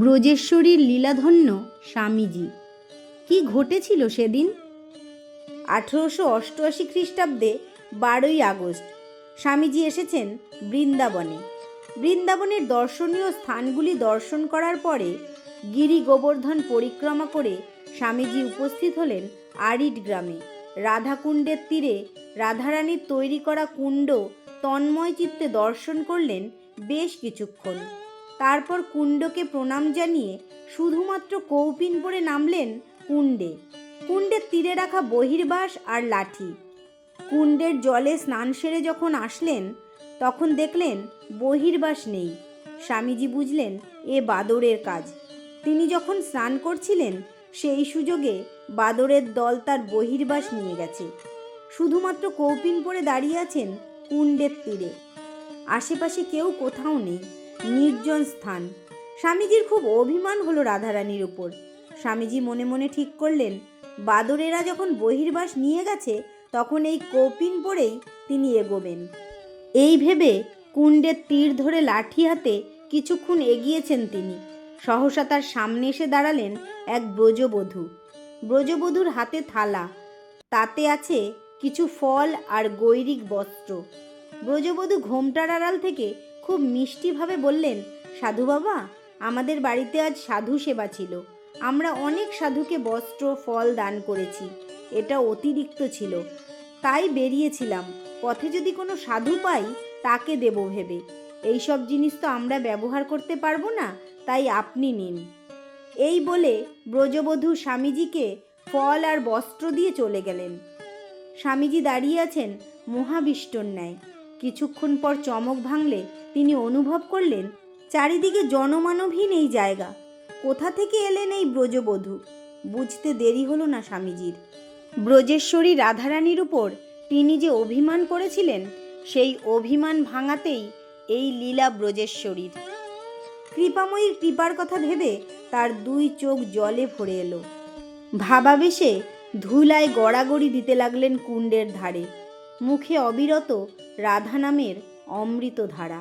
ব্রজেশ্বরীর লীলাধন্য স্বামীজি। কি ঘটেছিল সেদিন? আঠেরোশো অষ্টআশি খ্রিস্টাব্দে বারোই আগস্ট, স্বামীজি এসেছেন বৃন্দাবনে। বৃন্দাবনের দর্শনীয় স্থানগুলি দর্শন করার পরে গিরি গোবর্ধন পরিক্রমা করে স্বামীজি উপস্থিত হলেন আরিড গ্রামে। রাধাকুণ্ডের তীরে রাধারানীর তৈরি করা কুণ্ড তন্ময় চিত্তে দর্শন করলেন বেশ কিছুক্ষণ। তারপর কুণ্ডকে প্রণাম জানিয়ে শুধুমাত্র কৌপিন পরে নামলেন কুণ্ডে। কুণ্ডের তীরে রাখা বহির্বাস আর লাঠি। কুণ্ডের জলে স্নান সেরে যখন আসলেন, তখন দেখলেন বহির্বাস নেই। স্বামীজি বুঝলেন, এ বাদরের কাজ। তিনি যখন স্নান করছিলেন, সেই সুযোগে বাদরের দল তার বহির্বাস নিয়ে গেছে। শুধুমাত্র কৌপিন পরে দাঁড়িয়ে আছেন কুণ্ডের তীরে। আশেপাশে কেউ কোথাও নেই। নির্জন স্থান। স্বামীজির খুব অভিমান হলো রাধারানীর উপর। স্বামীজি মনে মনে ঠিক করলেন, বাদরেরা যখন বহির্বাস নিয়ে গেছে, তখন এই কৌপিন পরেই তিনি এগোবেন। এই ভেবে কুণ্ডের তীর ধরে লাঠি হাতে কিছুক্ষণ এগিয়েছেন তিনি। সহসা তার সামনে এসে দাঁড়ালেন এক ব্রজবধূ। ব্রজবধূর হাতে থালা, তাতে আছে কিছু ফল আর গৈরিক বস্ত্র। ব্রজবধূ ঘোমটার আড়াল থেকে খুব মিষ্টিভাবে বললেন, সাধু বাবা, আমাদের বাড়িতে আজ সাধু সেবা ছিল। আমরা অনেক সাধুকে বস্ত্র, ফল দান করেছি। এটা অতিরিক্ত ছিল। তাই বেরিয়েছিলাম। পথে যদি কোনো সাধু পাই, তাকে দেব ভেবে। এইসব জিনিস তো আমরা ব্যবহার করতে পারব না, তাই আপনি নিন। এই বলে ব্রজবধূ স্বামীজিকে ফল আর বস্ত্র দিয়ে চলে গেলেন। স্বামীজি দাঁড়িয়ে আছেন মহাবিষ্টর ন্যায় কিছুক্ষণ পর চমক ভাঙলে তিনি অনুভব করলেন, চারিদিকে জনমানবহীন এই জায়গা। কোথা থেকে এলেন এই ব্রজবধূ? বুঝতে দেরি হলো না স্বামীজির। ব্রজেশ্বরী রাধারানীর উপর তিনি যে অভিমান করেছিলেন, সেই অভিমান ভাঙাতেই এই লীলা ব্রজেশ্বরীর। কৃপাময়ীর কৃপার কথা ভেবে তার দুই চোখ জলে ভরে এলো। ভাবাবেশে ধুলায় গড়াগড়ি দিতে লাগলেন কুণ্ডের ধারে। মুখে অবিরত রাধা নামের অমৃত ধারা